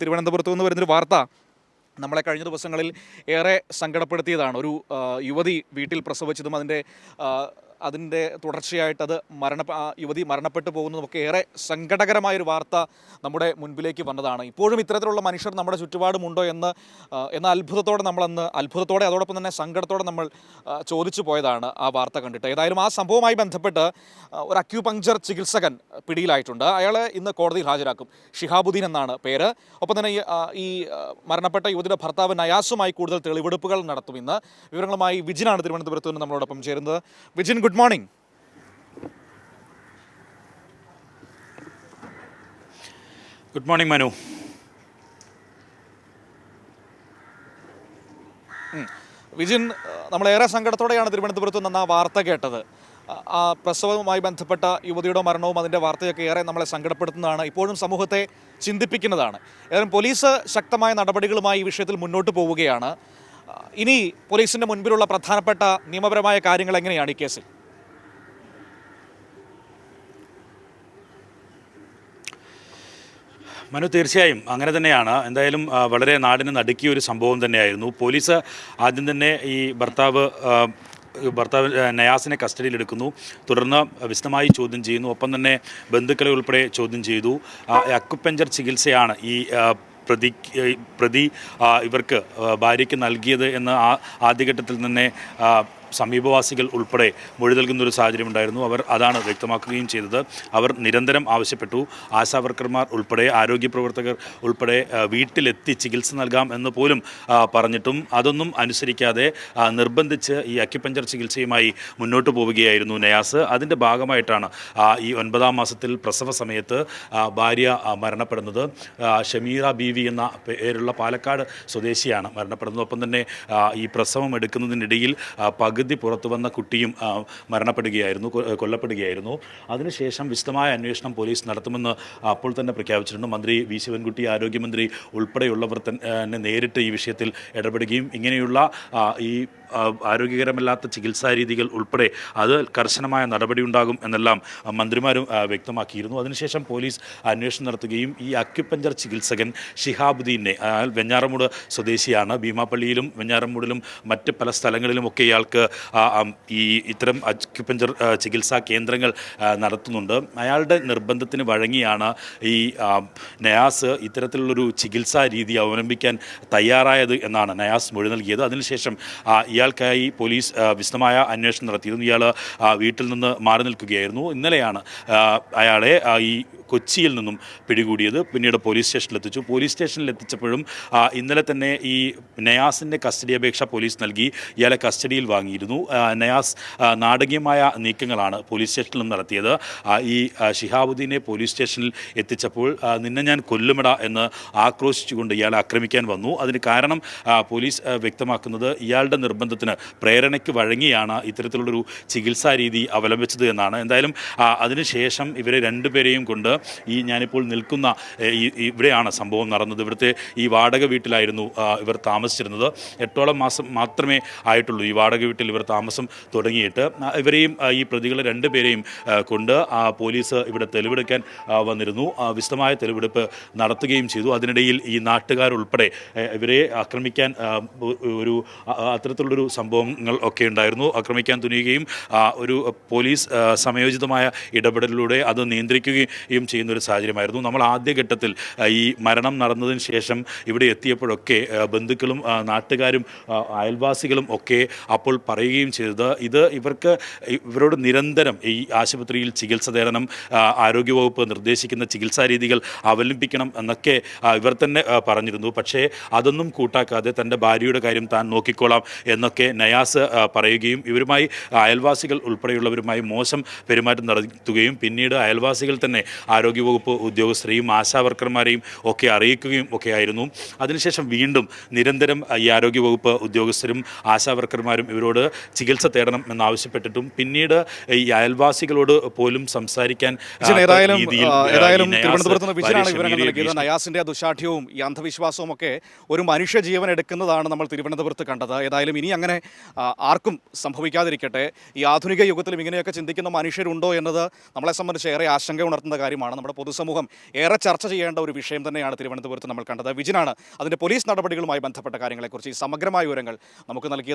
തിരുവനന്തപുരത്ത് നിന്ന് വരുന്നൊരു വാർത്ത നമ്മളെ കഴിഞ്ഞ ദിവസങ്ങളിൽ ഏറെ സങ്കടപ്പെടുത്തിയതാണ്. ഒരു യുവതി വീട്ടിൽ പ്രസവിച്ചതും അതിന്റെ അതിന്റെ തുടർച്ചയായിട്ട് അത് മരണ യുവതി മരണപ്പെട്ടു പോകുന്നതുമൊക്കെ ഏറെ സങ്കടകരമായൊരു വാർത്ത നമ്മുടെ മുൻപിലേക്ക് വന്നതാണ്. ഇപ്പോഴും ഇത്തരത്തിലുള്ള മനുഷ്യർ നമ്മുടെ ചുറ്റുപാടുമുണ്ടോ എന്ന് എന്ന അത്ഭുതത്തോടെ നമ്മളന്ന് അത്ഭുതത്തോടെ അതോടൊപ്പം തന്നെ സങ്കടത്തോടെ നമ്മൾ ചോദിച്ചു പോയതാണ് ആ വാർത്ത കണ്ടിട്ട്. ഏതായാലും ആ സംഭവവുമായി ബന്ധപ്പെട്ട് ഒരു അക്യൂപങ്ചർ ചികിത്സകൻ പിടിയിലായിട്ടുണ്ട്. അയാളെ ഇന്ന് കോടതിയിൽ ഹാജരാക്കും. ഷിഹാബുദ്ദീൻ എന്നാണ് പേര്. ഒപ്പം തന്നെ ഈ, മരണപ്പെട്ട യുവതിയുടെ ഭർത്താവ് നയാസുമായി കൂടുതൽ തെളിവെടുപ്പുകൾ നടത്തും ഇന്ന്. വിവരങ്ങളുമായി വിജിനാണ് തിരുവനന്തപുരത്ത് നിന്ന് നമ്മളോടൊപ്പം ചേരുന്നത്. Vijin good morning. Good morning Manu. Vijin നമ്മളേറെ സങ്കടത്തോടെയാണ് തിരുവനന്തപുരത്ത് നിന്ന് ആ വാർത്ത കേട്ടത്. ആ, പ്രസവവുമായി ബന്ധപ്പെട്ട യുവതിയുടെ മരണവും അതിന്റെ വാർത്തയൊക്കെ ഏറെ നമ്മളെ സങ്കടപ്പെടുത്തുന്നതാണ് ഇപ്പോഴും സമൂഹത്തെ ചിന്തിപ്പിക്കുന്നതാണ്. ഏതായാലും പോലീസ് ശക്തമായ നടപടികളുമായി ഈ വിഷയത്തിൽ മുന്നോട്ട് പോവുകയാണ്. ഇനി പോലീസിന്റെ മുൻപിലുള്ള പ്രധാനപ്പെട്ട നിയമപരമായ കാര്യങ്ങൾ എങ്ങനെയാണ് ഈ കേസിൽ? മനു തീർച്ചയായും. അങ്ങനെ തന്നെയാണ്. എന്തായാലും വളരെ നാടിന് നടുക്കിയ ഒരു സംഭവം തന്നെയായിരുന്നു. പോലീസ് ആദ്യം തന്നെ ഈ ഭർത്താവ് ഭർത്താവ് നയാസിനെ നയാസിനെ കസ്റ്റഡിയിലെടുക്കുന്നു. തുടർന്ന് വിശദമായി ചോദ്യം ചെയ്യുന്നു. ഒപ്പം തന്നെ ബന്ധുക്കളെ ഉൾപ്പെടെ ചോദ്യം ചെയ്തു. അക്കുപഞ്ചർ ചികിത്സയാണ് ഈ പ്രതി പ്രതി ഇവർക്ക് ഭാര്യയ്ക്ക് നൽകിയത് എന്ന് ആദ്യഘട്ടത്തിൽ തന്നെ സമീപവാസികൾ ഉൾപ്പെടെ മൊഴി നൽകുന്ന ഒരു സാഹചര്യം ഉണ്ടായിരുന്നു. അവർ അതാണ് വ്യക്തമാക്കുകയും ചെയ്തത്. അവർ നിരന്തരം ആവശ്യപ്പെട്ടു. ആശാവർക്കർമാർ ഉൾപ്പെടെ ആരോഗ്യ പ്രവർത്തകർ ഉൾപ്പെടെ വീട്ടിലെത്തി ചികിത്സ നൽകാം എന്ന് പോലും പറഞ്ഞിട്ടും അതൊന്നും അനുസരിക്കാതെ നിർബന്ധിച്ച് ഈ അക്യുപഞ്ചർ ചികിത്സയുമായി മുന്നോട്ട് പോവുകയായിരുന്നു നയാസ്. അതിന്റെ ഭാഗമായിട്ടാണ് ഈ ഒൻപതാം മാസത്തിൽ പ്രസവ സമയത്ത് ഭാര്യ മരണപ്പെടുന്നത്. ഷമീറ ബീവി എന്ന പേരുള്ള പാലക്കാട് സ്വദേശിയാണ് മരണപ്പെടുന്നത്. ഒപ്പം തന്നെ ഈ പ്രസവം എടുക്കുന്നതിനിടയിൽ ആ, പകുതി പുറത്തു വന്ന കുട്ടിയും മരണപ്പെടുകയായിരുന്നു കൊല്ലപ്പെടുകയായിരുന്നു. അതിനുശേഷം വിശദമായ അന്വേഷണം പോലീസ് നടത്തുമെന്ന് അപ്പോൾ തന്നെ പ്രഖ്യാപിച്ചിട്ടുണ്ട്. മന്ത്രി വി. ശിവൻകുട്ടി ആരോഗ്യമന്ത്രി ഉൾപ്പെടെയുള്ളവർ തന്നെ നേരിട്ട് ഈ വിഷയത്തിൽ ഇടപെടുകയും ഇങ്ങനെയുള്ള ഈ ആരോഗ്യകരമല്ലാത്ത ചികിത്സാ രീതികൾ ഉൾപ്പെടെ അത് കർശനമായ നടപടി ഉണ്ടാകും എന്നെല്ലാം മന്ത്രിമാരും വ്യക്തമാക്കിയിരുന്നു. അതിനുശേഷം പോലീസ് അന്വേഷണം നടത്തുകയും ഈ അക്യുപഞ്ചർ ചികിത്സകൻ ഷിഹാബുദ്ദീനെ വെഞ്ഞാറമൂട് സ്വദേശിയാണ്. ഭീമാപ്പള്ളിയിലും വെഞ്ഞാറമൂടിലും മറ്റ് പല സ്ഥലങ്ങളിലുമൊക്കെ ഇയാൾക്ക് ഈ ഇത്തരം അക്യുപഞ്ചർ ചികിത്സാ കേന്ദ്രങ്ങൾ നടത്തുന്നുണ്ട്. അയാളുടെ നിർബന്ധത്തിന് വഴങ്ങിയാണ് ഈ നയാസ് ഇത്തരത്തിലുള്ളൊരു ചികിത്സാ രീതി അവലംബിക്കാൻ തയ്യാറായത് എന്നാണ് നയാസ് മൊഴി നൽകിയത്. അതിനുശേഷം ഇയാൾക്കായി പോലീസ് വിശദമായ അന്വേഷണം നടത്തിയിരുന്നു. ഇയാൾ വീട്ടിൽ നിന്ന് മാറി നിൽക്കുകയായിരുന്നു. ഇന്നലെയാണ് അയാളെ ഈ കൊച്ചിയിൽ നിന്നും പിടികൂടിയത്. പിന്നീട് പോലീസ് സ്റ്റേഷനിലെത്തിച്ചു. പോലീസ് സ്റ്റേഷനിൽ എത്തിച്ചപ്പോഴും ഇന്നലെ തന്നെ ഈ നയാസിന്റെ കസ്റ്റഡി അപേക്ഷ പോലീസ് നൽകി. ഇയാളെ കസ്റ്റഡിയിൽ വാങ്ങിയിരുന്നു ആ, നയാസ് നാടകീയമായ നീക്കങ്ങളാണ് പോലീസ് സ്റ്റേഷനിലും നടത്തിയത്. ഈ ഷിഹാബുദ്ദീനെ പോലീസ് സ്റ്റേഷനിൽ എത്തിച്ചപ്പോൾ നിന്നെ ഞാൻ കൊല്ലുമിട എന്ന് ആക്രോശിച്ചുകൊണ്ട് ഇയാളെ ആക്രമിക്കാൻ വന്നു. അതിന് കാരണം പോലീസ് വ്യക്തമാക്കുന്നത് ഇയാളുടെ നിർബന്ധത്തിന് പ്രേരണയ്ക്ക് വഴങ്ങിയാണ് ഇത്തരത്തിലുള്ളൊരു ചികിത്സാ രീതി അവലംബിച്ചത് എന്നാണ്. എന്തായാലും അതിനുശേഷം ഇവരെ രണ്ടുപേരെയും കൊണ്ട് ഈ ഞാനിപ്പോൾ നിൽക്കുന്ന ഇവിടെയാണ് സംഭവം നടന്നത്. ഇവിടുത്തെ ഈ വാടക വീട്ടിലായിരുന്നു ഇവർ താമസിച്ചിരുന്നത്. എട്ടോളം മാസം മാത്രമേ ആയിട്ടുള്ളൂ ഈ വാടക വീട്ടിൽ ഇവർ താമസം തുടങ്ങിയിട്ട് ഇവരെയും ഈ പ്രതികളെ രണ്ടുപേരെയും കൊണ്ട് ആ, പോലീസ് ഇവിടെ തെളിവെടുക്കാൻ വന്നിരുന്നു. വിശദമായ തെളിവെടുപ്പ് നടത്തുകയും ചെയ്തു. അതിനിടയിൽ ഈ നാട്ടുകാരുൾപ്പെടെ ഇവരെ ആക്രമിക്കാൻ ഒരു അത്തരത്തിലുള്ളൊരു സംഭവങ്ങൾ ഒക്കെ ഉണ്ടായിരുന്നു. ആക്രമിക്കാൻ തുനിയുകയും ഒരു പോലീസ് സമയോചിതമായ ഇടപെടലിലൂടെ അത് നിയന്ത്രിക്കുകയും ചെയ്യുന്ന ഒരു സാഹചര്യമായിരുന്നു. നമ്മൾ ആദ്യഘട്ടത്തിൽ ഈ മരണം നടന്നതിന് ശേഷം ഇവിടെ എത്തിയപ്പോഴൊക്കെ ബന്ധുക്കളും നാട്ടുകാരും അയൽവാസികളും ഒക്കെ അപ്പോൾ പറയുകയും ചെയ്തത്. ഇത് ഇവർക്ക് ഇവരോട് നിരന്തരം ഈ ആശുപത്രിയിൽ ചികിത്സ തേടണം ആരോഗ്യവകുപ്പ് നിർദ്ദേശിക്കുന്ന ചികിത്സാ രീതികൾ അവലംബിക്കണം എന്നൊക്കെ ഇവർ തന്നെ പറഞ്ഞിരുന്നു. പക്ഷേ അതൊന്നും കൂട്ടാക്കാതെ തന്റെ ഭാര്യയുടെ കാര്യം താൻ നോക്കിക്കോളാം എന്നൊക്കെ നയാസ് പറയുകയും ഇവരുമായി അയൽവാസികൾ ഉൾപ്പെടെയുള്ളവരുമായി മോശം പെരുമാറ്റം നടത്തുകയും പിന്നീട് അയൽവാസികൾ തന്നെ ആരോഗ്യവകുപ്പ് ഉദ്യോഗസ്ഥരെയും ആശാവർക്കർമാരെയും ഒക്കെ അറിയിക്കുകയും ഒക്കെ ആയിരുന്നു. അതിനുശേഷം വീണ്ടും നിരന്തരം ഈ ആരോഗ്യവകുപ്പ് ഉദ്യോഗസ്ഥരും ആശാവർക്കർമാരും ഇവരോട് ചികിത്സ തേടണം എന്നാവശ്യപ്പെട്ടിട്ടും പിന്നീട് ഈ അയൽവാസികളോട് പോലും സംസാരിക്കാൻ ഏതായാലും രീതിയിൽ, ആ, ആ, ഏതായാലും തിരുവനന്തപുരത്ത് നിന്ന് വിജയനാണ് വിവരങ്ങൾ നൽകിയത്. നയാസിന്റെ ദുശാഠ്യവും ഈ അന്ധവിശ്വാസവും ഒക്കെ ഒരു മനുഷ്യ ജീവൻ എടുക്കുന്നതാണ് നമ്മൾ തിരുവനന്തപുരത്ത് കണ്ടത്. ഏതായാലും ഇനി അങ്ങനെ ആർക്കും സംഭവിക്കാതിരിക്കട്ടെ. ഈ ആധുനിക യുഗത്തിലും ഇങ്ങനെയൊക്കെ ചിന്തിക്കുന്ന മനുഷ്യരുണ്ടോ എന്നത് നമ്മളെ സംബന്ധിച്ച് ഏറെ ആശങ്ക ഉണർത്തുന്ന കാര്യമാണ്. നമ്മുടെ പൊതുസമൂഹം ഏറെ ചർച്ച ചെയ്യേണ്ട ഒരു വിഷയം തന്നെയാണ് തിരുവനന്തപുരത്ത് നമ്മൾ കണ്ടത്. വിജിനാണ് അതിന്റെ പോലീസ് നടപടികളുമായി ബന്ധപ്പെട്ട കാര്യങ്ങളെക്കുറിച്ച് ഈ സമഗ്രമായ വിവരങ്ങൾ നമുക്ക് നൽകിയത്.